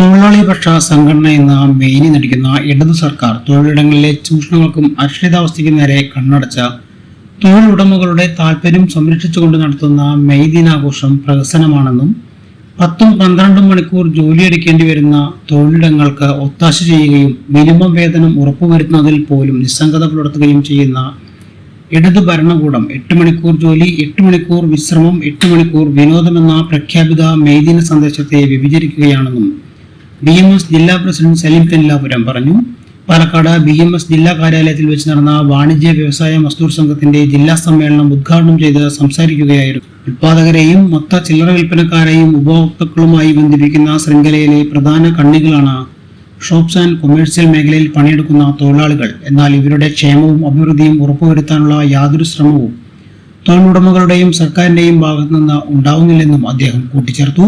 തൊഴിലാളി പക്ഷ സംഘടന എന്ന മെയിനി നടിക്കുന്ന ഇടതു സർക്കാർ തൊഴിലിടങ്ങളിലെ ചൂഷണങ്ങൾക്കും അക്ഷരിതാവസ്ഥയ്ക്കും നേരെ കണ്ണടച്ച തൊഴിലുടമകളുടെ താല്പര്യം സംരക്ഷിച്ചുകൊണ്ട് നടത്തുന്ന മെയ് ദിനാഘോഷം പ്രഹസനമാണെന്നും പത്തും പന്ത്രണ്ടും മണിക്കൂർ ജോലിയെടുക്കേണ്ടി വരുന്ന തൊഴിലിടങ്ങൾക്ക് ഒത്താശ ചെയ്യുകയും മിനിമം വേതനം ഉറപ്പുവരുത്തുന്നതിൽ പോലും നിസ്സംഗത പുലർത്തുകയും ചെയ്യുന്ന ഇടതു ഭരണകൂടം എട്ട് മണിക്കൂർ ജോലി എട്ട് മണിക്കൂർ വിശ്രമം എട്ട് മണിക്കൂർ വിനോദമെന്ന പ്രഖ്യാപിത മെയ്ദിന സന്ദേശത്തെ വ്യഭിചരിക്കുകയാണെന്നും ബി എം എസ് ജില്ലാ പ്രസിഡന്റ് സലീം കല്ലാപുരം പറഞ്ഞു. പാലക്കാട് ബി എം എസ് ജില്ലാ കാര്യാലയത്തിൽ വെച്ച് നടന്ന വാണിജ്യ വ്യവസായ മസ്തൂർ സംഘത്തിന്റെ ജില്ലാ സമ്മേളനം ഉദ്ഘാടനം ചെയ്ത് സംസാരിക്കുകയായിരുന്നു. ഉത്പാദകരെയും മൊത്ത ചില്ലറ വിൽപ്പനക്കാരെയും ഉപഭോക്താക്കളുമായി ബന്ധിപ്പിക്കുന്ന ശൃംഖലയിലെ പ്രധാന കണ്ണികളാണ് ഷോപ്സ് ആൻഡ് കൊമേഴ്സ്യൽ മേഖലയിൽ പണിയെടുക്കുന്ന തൊഴിലാളികൾ. എന്നാൽ ഇവരുടെ ക്ഷേമവും അഭിവൃദ്ധിയും ഉറപ്പുവരുത്താനുള്ള യാതൊരു ശ്രമവും തൊഴിലുടമകളുടെയും സർക്കാരിന്റെയും ഭാഗത്തു നിന്ന് ഉണ്ടാവുന്നില്ലെന്നും അദ്ദേഹം കൂട്ടിച്ചേർത്തു.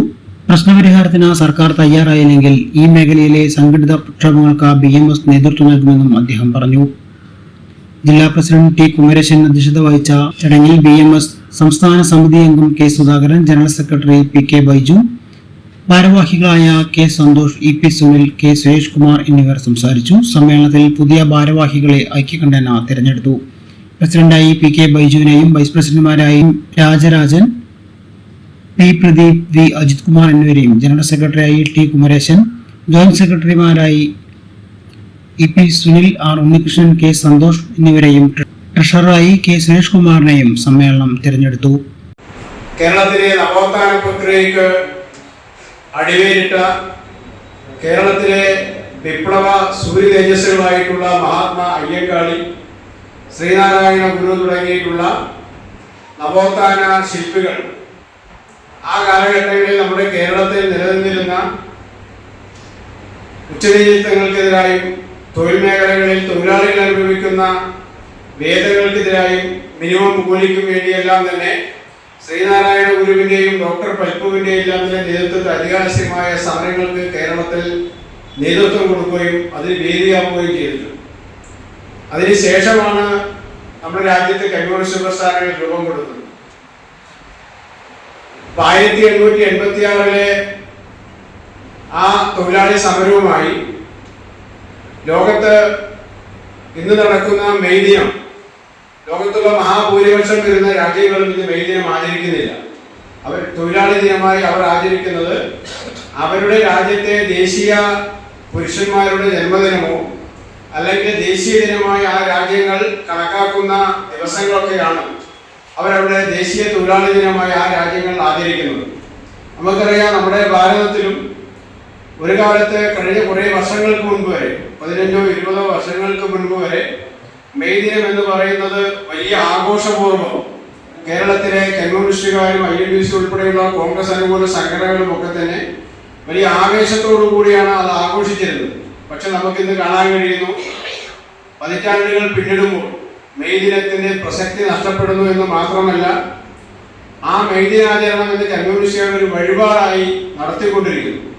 പ്രശ്നപരിഹാരത്തിന് സർക്കാർ തയ്യാറായില്ലെങ്കിൽ ഈ മേഖലയിലെ സംഘടിത പ്രക്ഷോഭങ്ങൾക്ക് ബി എം എസ് നേതൃത്വം നൽകുമെന്നും അദ്ദേഹം പറഞ്ഞു. ജില്ലാ പ്രസിഡന്റ് ടി കുമരേശൻ അധ്യക്ഷത വഹിച്ച ചടങ്ങിൽ ബി എം എസ് സംസ്ഥാന സമിതി അംഗം K Sudhakaran general secretary P K Baiju ഭാരവാഹികളായ K Santhosh E P Sunil K Suresh Kumar എന്നിവർ സംസാരിച്ചു. സമ്മേളനത്തിൽ പുതിയ ഭാരവാഹികളെ ഐക്യകണ്ഠേന തിരഞ്ഞെടുത്തു. പ്രസിഡന്റായി പി കെ ബൈജുവിനെയും വൈസ് പ്രസിഡന്റുമാരായും രാജരാജൻ പി പ്രദീപ് വി അജിത് കുമാർ എന്നിവരെയും ജനറൽ സെക്രട്ടറിയായി T Kumaresan joint സെക്രട്ടറിമാരായി E P Sunil R Unnikrishnan K Santhosh എന്നിവരെയും ട്രഷററായി കെ സുരേഷ് കുമാറിനെയും സമ്മേളനം തിരഞ്ഞെടുത്തു. കേരളത്തിലെ നവോത്ഥാന പ്രക്രിയയ്ക്ക് അടിവേരിട്ട കേരളത്തിലെ വിപ്ലവ സൂര്യ തേജസ്സുകളായിട്ടുള്ള മഹാത്മാ അയ്യങ്കാളി ശ്രീനാരായണ ഗുരു തുടങ്ങിയിട്ടുള്ള നവോത്ഥാന ശില്പികൾ ആ കാലഘട്ടങ്ങളിൽ നമ്മുടെ കേരളത്തിൽ നിലനിന്നിരുന്ന ഉച്ചനീചിത്വങ്ങൾക്കെതിരായും തൊഴിൽ മേഖലകളിൽ തൊഴിലാളികൾ അനുഭവിക്കുന്ന വേദനകൾക്കെതിരായും മിനിമം കൂലിക്കും വേണ്ടിയെല്ലാം തന്നെ ശ്രീനാരായണ ഗുരുവിന്റെയും ഡോക്ടർ പൽപ്പുവിന്റെയും എല്ലാം തന്നെ നേതൃത്വത്തിൽ അധികാരസ്യമായ സമരങ്ങൾക്ക് കേരളത്തിൽ നേതൃത്വം കൊടുക്കുകയും അതിന് വേദിയാവുകയും ചെയ്തിട്ടുണ്ട്. അതിനുശേഷമാണ് നമ്മുടെ രാജ്യത്തെ കമ്മ്യൂണിസ്റ്റ് പ്രസ്ഥാനങ്ങൾ രൂപം അപ്പൊ ആയിരത്തി എണ്ണൂറ്റി എൺപത്തി ആറിലെ ആ തൊഴിലാളി സമരവുമായി ലോകത്ത് ഇന്ന് നടക്കുന്ന മെയ് ദിനം ലോകത്തുള്ള മഹാഭൂരിപക്ഷം വരുന്ന രാജ്യങ്ങളും ഇന്ന് മെയ് ദിനം ആചരിക്കുന്നില്ല. അവർ തൊഴിലാളി ദിനമായി അവർ ആചരിക്കുന്നത് അവരുടെ രാജ്യത്തെ ദേശീയ പുരുഷന്മാരുടെ ജന്മദിനമോ അല്ലെങ്കിൽ ദേശീയ ദിനമായി ആ രാജ്യങ്ങൾ കണക്കാക്കുന്ന ദിവസങ്ങളൊക്കെയാണ് അവരവിടെ ദേശീയ തൊഴിലാളി ദിനമായി ആ രാജ്യങ്ങൾ ആചരിക്കുന്നത്. നമുക്കറിയാം നമ്മുടെ ഭാരതത്തിലും ഒരു കാലത്ത് കഴിഞ്ഞ കുറേ വർഷങ്ങൾക്ക് മുൻപ് വരെ പതിനഞ്ചോ ഇരുപതോ വർഷങ്ങൾക്ക് മുൻപ് വരെ മെയ് ദിനം എന്ന് പറയുന്നത് വലിയ ആഘോഷപൂർവം കേരളത്തിലെ കമ്മ്യൂണിസ്റ്റുകാരും ഐ എൻ ഡി സി ഉൾപ്പെടെയുള്ള കോൺഗ്രസ് അനുകൂല സംഘടനകളും ഒക്കെ തന്നെ വലിയ ആവേശത്തോടു കൂടിയാണ് അത് ആഘോഷിച്ചിരുന്നത്. പക്ഷെ നമുക്കിന്ന് കാണാൻ കഴിയുന്നു പതിറ്റാണ്ടുകൾ പിന്നിടുമ്പോൾ മെയ് ദിനത്തിന്റെ പ്രസക്തി നഷ്ടപ്പെടുന്നു എന്ന് മാത്രമല്ല ആ മെയ്ദിനാചരണം എന്ന് കമ്മ്യൂണിസ്റ്റുകാർ ഒരു വഴിപാടായി നടത്തിക്കൊണ്ടിരിക്കുന്നു.